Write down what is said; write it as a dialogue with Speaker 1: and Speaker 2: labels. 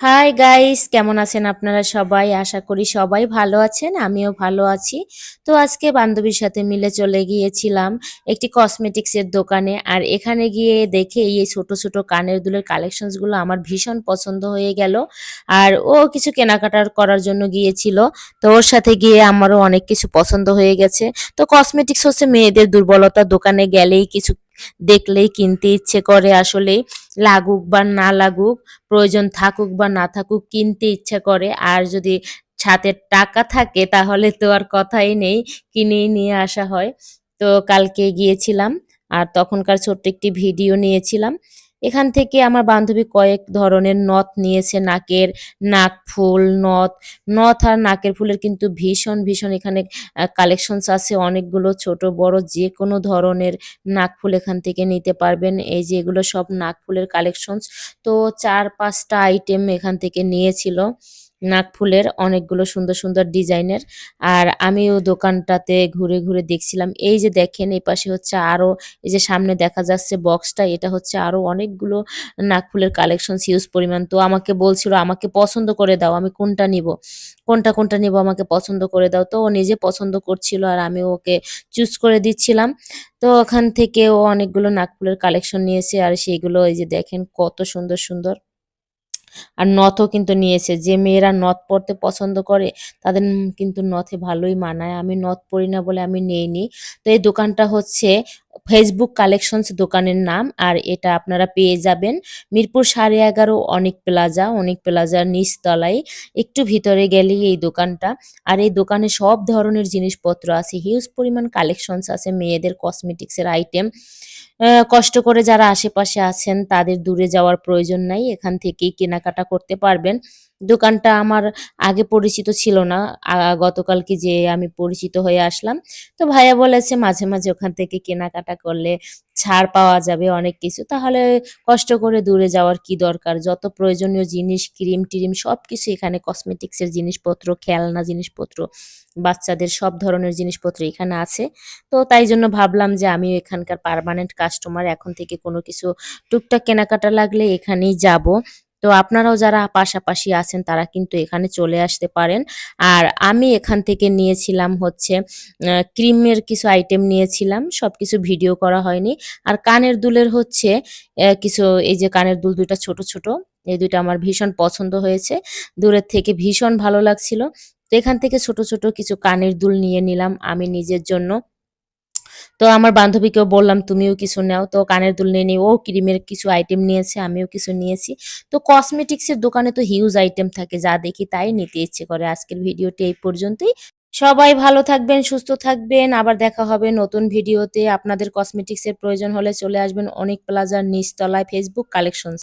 Speaker 1: Hi guys কেমন আছেন আপনারা সবাই? আশা করি সবাই ভালো আছেন, আমিও ভালো আছি। তো আজকে বান্ধবীর সাথে মিলে চলে গিয়েছিলাম একটি কসমেটিক্স এর দোকানে। আর এখানে গিয়ে দেখে এই ছোট ছোট কানের দুলের কালেকশনসগুলো আমার ভীষণ পছন্দ হয়ে গেল। আর ও কিছু কেনাকাটার করার জন্য গিয়েছিল। তো ওর সাথে গিয়ে আমারও অনেক কিছু পছন্দ হয়ে গেছে। তো কসমেটিক্স হচ্ছে মেয়েদের দুর্বলতা। দোকানে গেলেই কিছু দেখলেই কিনতে ইচ্ছে করে আসলে, লাগুক বা না লাগুক, প্রয়োজন থাকুক বা না থাকুক, কিনতে ইচ্ছে করে। আর যদি ছাতের টাকা থাকে, তাহলে তো আর কথাই নেই, কিনেই নিয়ে আসা হয়। তো কালকে গিয়েছিলাম, আর তখনকার ছোট্ট একটি ভিডিও নিয়েছিলাম। এখান থেকে আমার বান্ধবী কয়েক ধরনের নথ নিয়েছে, নাকের নাক ফুল, নথ। নথ আর নাকের ফুলের কিন্তু ভীষণ ভীষণ এখানে কালেকশনস আছে। অনেকগুলো ছোট, বড় যে কোনো ধরনের নাক ফুল এখান থেকে নিতে পারবেন। এই যে এগুলো সব নাক ফুলের কালেকশনস তো চার পাঁচটা আইটেম এখান থেকে নিয়েছিল। নাক ফুলের অনেকগুলো সুন্দর সুন্দর ডিজাইনের। আর আমিও দোকানটাতে ঘুরে ঘুরে দেখছিলাম। এই যে দেখেন, এই পাশে হচ্ছে আরও, এই যে সামনে দেখা যাচ্ছে বক্সটা, এটা হচ্ছে আরও অনেকগুলো নাক ফুলের কালেকশন হিউজ পরিমাণ। তো আমাকে বলছিল, আমাকে পছন্দ করে দাও, আমি কোনটা নিব? কোনটা কোনটা নিব আমাকে পছন্দ করে দাও? তো ও নিজে পছন্দ করছিল আর আমি ওকে চুজ করে দিচ্ছিলাম। তো ওখান থেকে ও অনেকগুলো নাক ফুলের কালেকশন নিয়েছে আর সেইগুলো, এই যে দেখেন, কত সুন্দর সুন্দর। আর নথও কিন্তু নিয়েছে। যে মেয়েরা নথ পরতে পছন্দ করে, তাদের কিন্তু নথে ভালোই মানায়। আমি নথ পরি না বলে আমি নেইনি। তো এই দোকানটা হচ্ছে ফেসবুক কালেকশনস দোকানের নাম, আর এটা আপনারা পেয়ে যাবেন। মিরপুর সাড়ে এগারো অনেক প্লাজা, অনেক প্লাজার নিচতলায়, একটু ভিতরে গেলেই এই দোকানটা। আর এই দোকানে সব ধরনের জিনিসপত্র আছে। হিউজ পরিমাণ কালেকশনস আছে মেয়েদের কসমেটিক্সের আইটেম কষ্ট করে যারা আশেপাশে আছেন, তাদের দূরে যাওয়ার প্রয়োজন নাই। এখান থেকেই কেনাকাটা করতে পারবেন। দোকানটা আমার আগে পরিচিত ছিল না গতকালকে যে আমি পরিচিত হয়ে আসলাম। তো ভাইয়া বলেছে মাঝে মাঝে ওখান থেকে কেনাকাটা করলে ছাড় পাওয়া যাবে অনেক কিছু, তাহলে কষ্ট করে দূরে যাওয়ার কি দরকার? যত প্রয়োজনীয় জিনিস, ক্রিম টিরিম সবকিছু এখানে কসমেটিক্সের জিনিসপত্র, খেলনা জিনিসপত্র, বাচ্চাদের সব ধরনের জিনিসপত্র এখানে আছে। তো তাই জন্য ভাবলাম যে আমি এখানকার পার্মানেন্ট কাস্টমার এখন থেকে কোনো কিছু টুকটাক কেনাকাটা লাগলে এখানেই যাব। তো আপনারাও যারা পাশাপাশি আছেন, তারা কিন্তু এখানে চলে আসতে পারেন। আর আমি এখান থেকে নিয়েছিলাম হচ্ছে ক্রিমের কিছু আইটেম নিয়েছিলাম, সবকিছু ভিডিও করা হয়নি। আর কানের দুলের হচ্ছে কিছু, এই যে কানের দুল দুইটা ছোট ছোট, এই দুইটা আমার ভীষণ পছন্দ হয়েছে। দূরের থেকে ভীষণ ভালো লাগছিল। তো এখান থেকে ছোট ছোট কিছু কানের দুল নিয়ে নিলাম আমি নিজের জন্য। তো আমার বান্ধবীকেও বললাম, তুমিও কিছু নাও। তো কানের দুল নিয়ে নিই ও ক্রিমের কিছু আইটেম নিয়েছে, আমিও কিছু নিয়েছি। তো কসমেটিক্সের দোকানে তো হিউজ আইটেম থাকে, যা দেখি তাই নিতে ইচ্ছে করে। আজকের ভিডিওটি এই পর্যন্তই। সবাই ভালো থাকবেন, সুস্থ থাকবেন। আবার দেখা হবে নতুন ভিডিওতে। আপনাদের কসমেটিক্সের প্রয়োজন হলে চলে আসবেন অনেক প্লাজার নিচতলায় ফেসবুক কালেকশন